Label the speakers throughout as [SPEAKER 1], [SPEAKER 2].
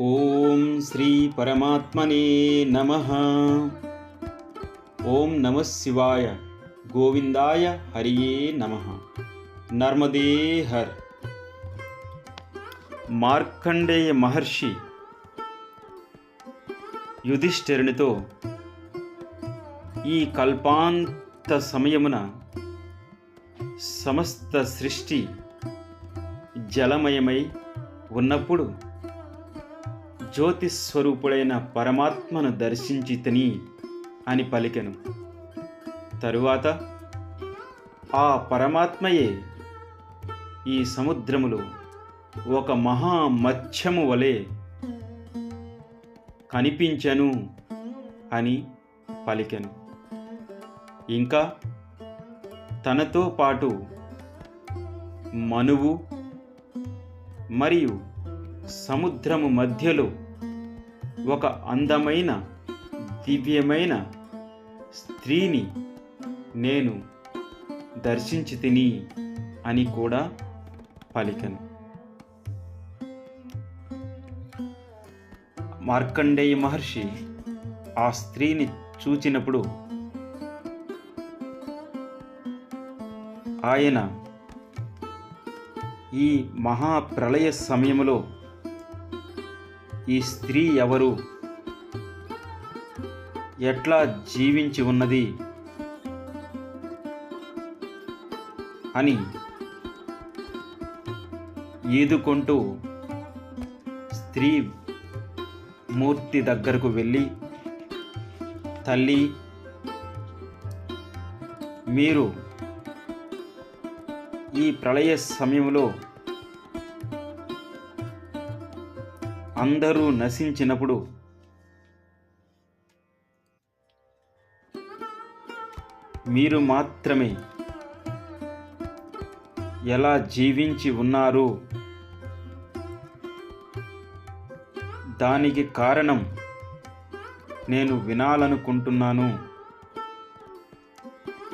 [SPEAKER 1] ఓం శ్రీ పరమాత్మనే నమ. ఓం నమ శివాయ గోవిందాయ హరియే నమ. నర్మదే హర్. మార్కండేయ మహర్షి యుధిష్ఠిరునితో ఈ కల్పాంత సమయమున సమస్త సృష్టి జలమయమై ఉన్నప్పుడు జ్యోతిస్వరూపుడైన పరమాత్మను దర్శించి తిని అని పలికెను. తరువాత ఆ పరమాత్మయే ఈ సముద్రములో ఒక మహా మత్స్యము వలె కనిపించను అని పలికెను. ఇంకా తనతో పాటు మనువు మరియు సముద్రము మధ్యలో ఒక అందమైన దివ్యమైన స్త్రీని నేను దర్శించి తిని అని కూడా పలికను. మార్కండేయ మహర్షి ఆ స్త్రీని చూచినప్పుడు ఆయన ఈ మహాప్రళయ సమయంలో ఈ స్త్రీ ఎవరు? ఎట్లా జీవించి ఉన్నది? అని ఈదుకుంటూ స్త్రీ మూర్తి దగ్గరకు వెళ్ళి తల్లి మీరు ఈ ప్రళయ సమయంలో అందరూ నశించినప్పుడు. మీరు మాత్రమే ఎలా జీవించి ఉన్నారు దానికి కారణం నేను వినాలనుకుంటున్నాను.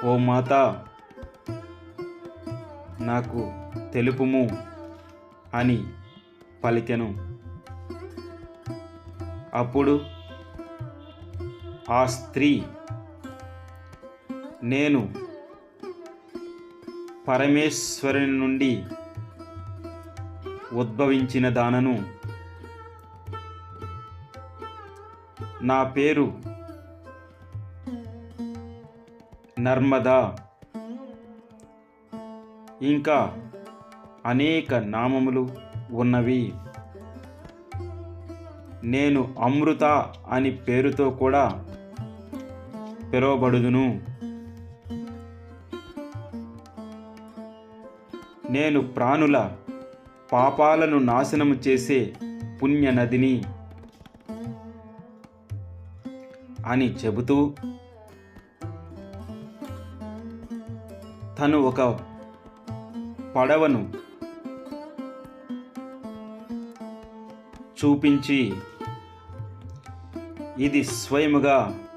[SPEAKER 1] ఓ మాత నాకు తెలుపుము అని పలికెను. అప్పుడు ఆ స్త్రీ నేను పరమేశ్వరుని నుండి ఉద్భవించిన దానను నా పేరు నర్మదా. ఇంకా అనేక నామములు ఉన్నవి. నేను అమృత అని పేరుతో కూడా పిలువబడుదును. నేను ప్రాణుల పాపాలను నాశనము చేసే పుణ్య నదిని అని చెబుతూ తను ఒక పడవను చూపించి ఇది స్వయముగా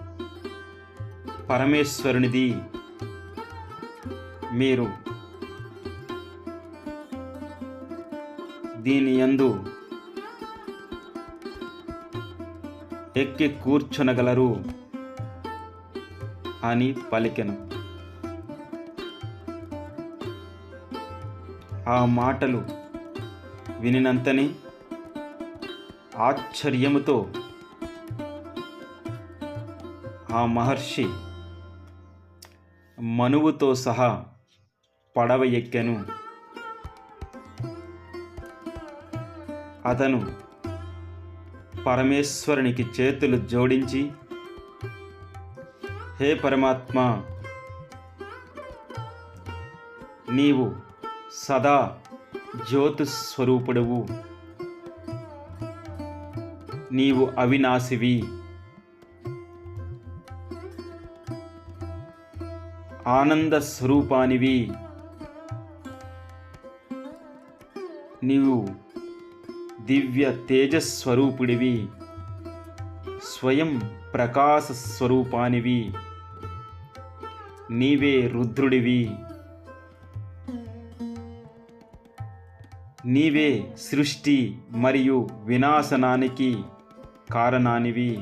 [SPEAKER 1] పరమేశ్వరునిది. మీరు దీని యందు ఎక్కి కూర్చునగలరు అని పలికెను. ఆ మాటలు వినినంతనే ఆశ్చర్యముతో ఆ మహర్షి మనువుతో సహా పడవ ఎక్కెను. అతను పరమేశ్వరునికి చేతులు జోడించి హే పరమాత్మ నీవు సదా జ్యోతిస్వరూపుడవు. నీవు అవినాశివి. ఆనంద స్వరూపానివి నీవు దివ్య తేజస్వరూపుడివి స్వయం ప్రకాశ స్వరూపానివి నీవే రుద్రుడివి. నీవే సృష్టి మరియు వినాశనానికి కారణానివి.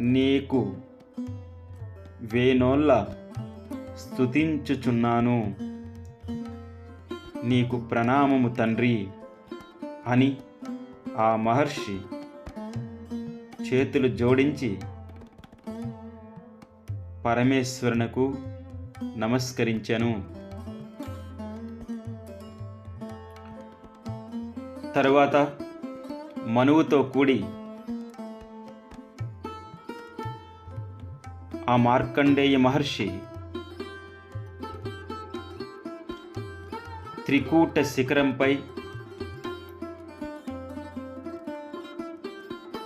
[SPEAKER 1] నీకు వేనోళ్ళ స్తుతించుచున్నాను. నీకు ప్రణామము తండ్రి అని ఆ మహర్షి చేతులు జోడించి పరమేశ్వరునకు నమస్కరించను. తరువాత మనువుతో కూడి ఆ మార్కండేయ మహర్షి త్రికూట శిఖరంపై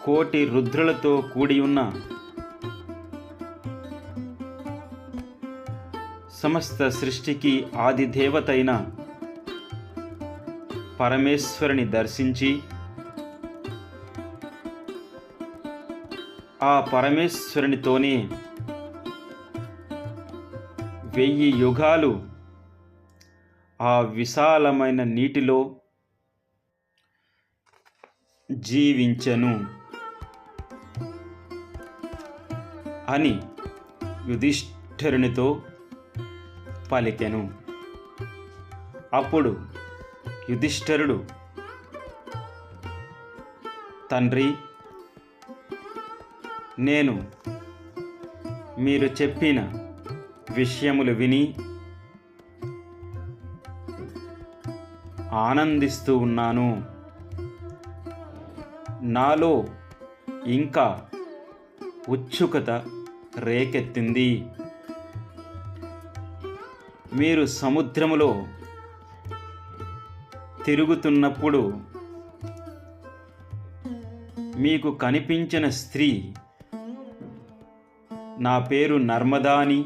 [SPEAKER 1] కోటి రుద్రులతో కూడి ఉన్న సమస్త సృష్టికి ఆది దేవతైన పరమేశ్వరుని దర్శించి ఆ పరమేశ్వరునితోనే వెయ్యి యుగాలు ఆ విశాలమైన నీటిలో జీవించెను అని యుధిష్ఠరునితో పలికెను. అప్పుడు యుధిష్ఠరుడు తండ్రి నేను మీరు చెప్పిన విషయములు విని ఆనందిస్తూ ఉన్నాను. నాలో ఇంకా ఉత్సుకత రేకెత్తింది. మీరు సముద్రములో తిరుగుతున్నప్పుడు మీకు కనిపించిన స్త్రీ నా పేరు నర్మదా అని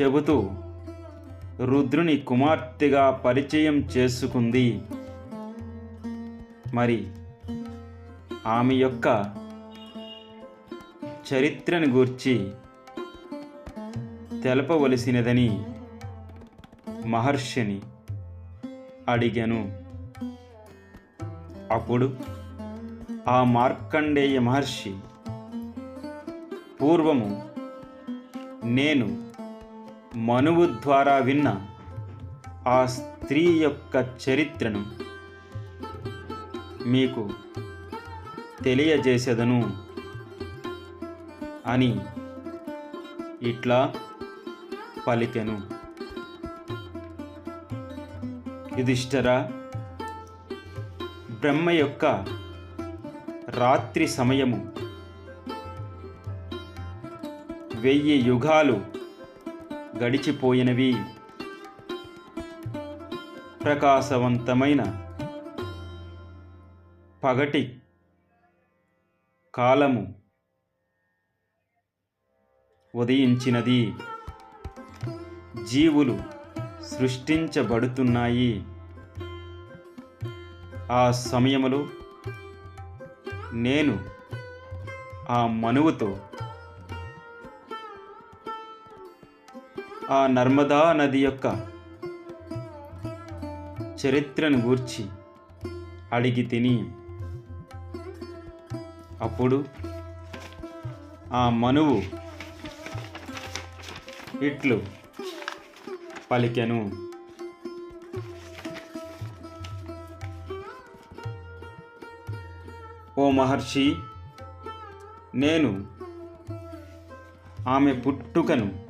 [SPEAKER 1] చెబుతూ రుద్రుని కుమార్తెగా పరిచయం చేసుకుంది. మరి ఆమె యొక్క చరిత్రను గూర్చి తెలపవలసినదని మహర్షిని అడిగాను. అప్పుడు ఆ మార్కండేయ మహర్షి పూర్వము నేను మనువు ద్వారా విన్న ఆ స్త్రీ యొక్క చరిత్రను మీకు తెలియజేసేదను అని ఇట్లా పలికెను. యుధిష్ఠరా బ్రహ్మ యొక్క రాత్రి సమయము వెయ్యి యుగాలు గడిచిపోయినవి. ప్రకాశవంతమైన పగటి కాలము ఉదయించినది. జీవులు సృష్టించబడుతున్నాయి. ఆ సమయములో నేను ఆ మనువుతో ఆ నర్మదా నది యొక్క చరిత్రను గూర్చి అడిగి తిని అప్పుడు ఆ మనువు ఇట్లు పలికెను. ఓ మహర్షి నేను ఆమె పుట్టుకను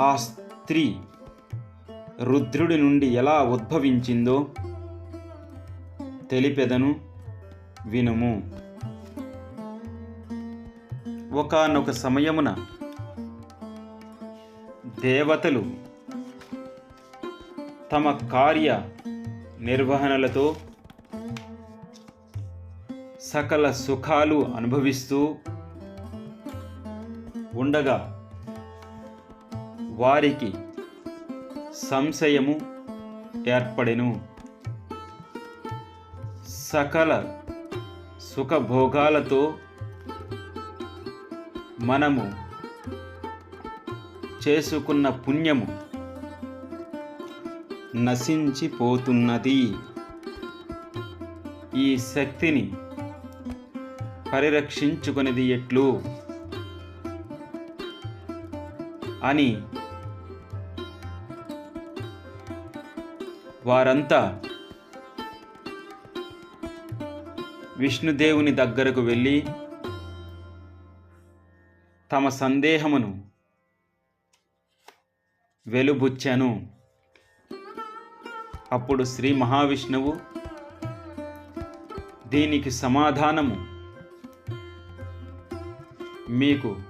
[SPEAKER 1] ఆ స్త్రీ రుద్రుడి నుండి ఎలా ఉద్భవించిందో తెలిపెదను వినుము. ఒకానొక సమయమున దేవతలు తమ కార్య నిర్వహణలతో సకల సుఖాలు అనుభవిస్తూ ఉండగా వారికి సంశయము ఏర్పడెను. సకల సుఖభోగాలతో మనము చేసుకున్న పుణ్యము నశించిపోతున్నది. ఈ శక్తిని పరిరక్షించుకునేది ఎట్లు? అని వారంతా విష్ణుదేవుని దగ్గరకు వెళ్ళి తమ సందేహమును వెలుబుచ్చాను. అప్పుడు శ్రీ మహావిష్ణువు దీనికి సమాధానము మీకు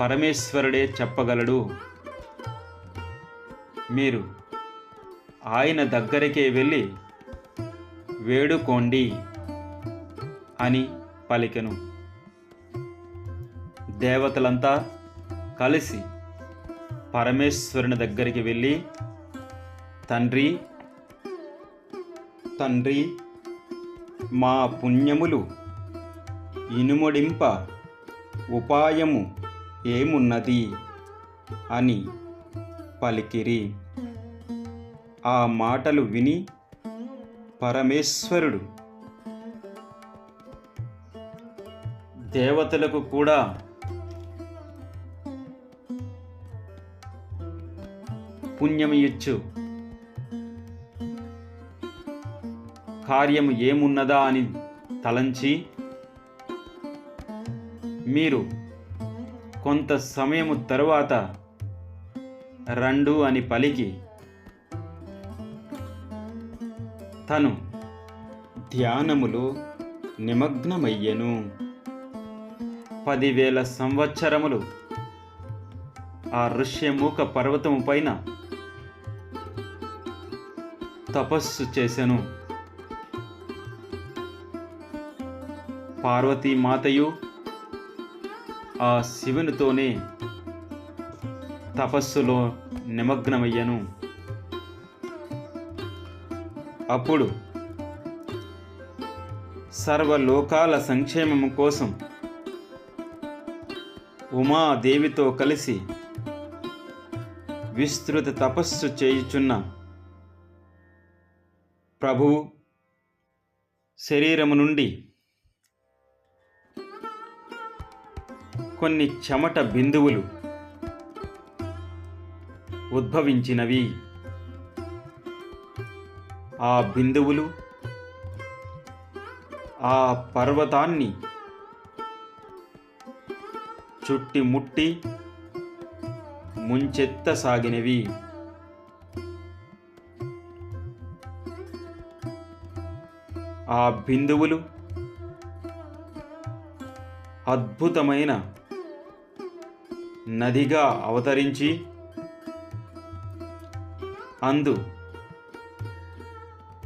[SPEAKER 1] పరమేశ్వరుడే చెప్పగలడు. మీరు ఆయన దగ్గరికే వెళ్ళి వేడుకోండి అని పలికెను. దేవతలంతా కలిసి పరమేశ్వరుని దగ్గరికి వెళ్ళి తండ్రి తండ్రి మా పుణ్యములు ఇనుముడింప ఉపాయము ఏమున్నది? అని పలికిరి. ఆ మాటలు విని పరమేశ్వరుడు దేవతలకు కూడా పుణ్యము ఇచ్చు. కార్యము ఏమున్నదా అని తలంచి మీరు కొంత సమయము తరువాత రండు అని పలికి తను ధ్యానములో నిమగ్నమయ్యెను. పదివేల సంవత్సరములు ఆ ఋష్యమూక పర్వతము పైన తపస్సు చేశాను పార్వతీ మాతయు ఆ శివునితోనే తపస్సులో నిమగ్నమయ్యను. అప్పుడు సర్వలోకాల సంక్షేమము కోసం ఉమాదేవితో కలిసి విస్తృత తపస్సు చేయుచున్న ప్రభువు శరీరము నుండి కొన్ని చెమట బిందువులు ఉద్భవించినవి. ఆ బిందువులు ఆ పర్వతాన్ని చుట్టి ముట్టి ముంచెత్తసాగినవి. ఆ బిందువులు అద్భుతమైన నదిగా అవతరించి అందు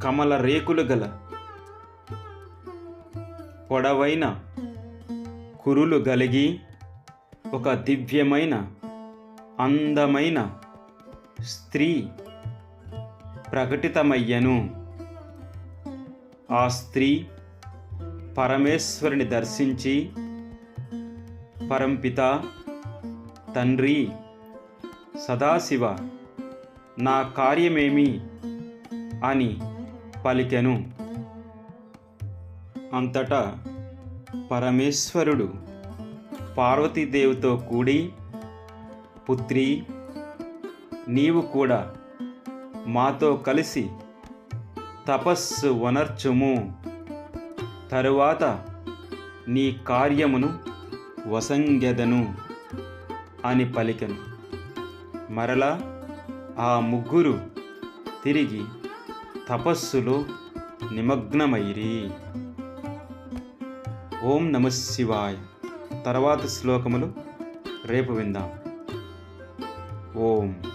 [SPEAKER 1] కమల రేకులు గల పొడవైన కురులు గలిగి ఒక దివ్యమైన అందమైన స్త్రీ ప్రకటితమయ్యను. ఆ స్త్రీ పరమేశ్వరుని దర్శించి పరంపిత తండ్రి సదాశివ నా కార్యమేమి? అని పలికెను. అంతటా పరమేశ్వరుడు పార్వతీదేవితో కూడి పుత్రి నీవు కూడా మాతో కలిసి తపస్సు వనర్చుము. తరువాత నీ కార్యమును వసంగెదను అని పలికెను. మరలా ఆ ముగ్గురు తిరిగి తపస్సులో నిమగ్నమైరి. ఓం నమ శివాయ. తర్వాత శ్లోకములు రేపు విందాం. ఓం.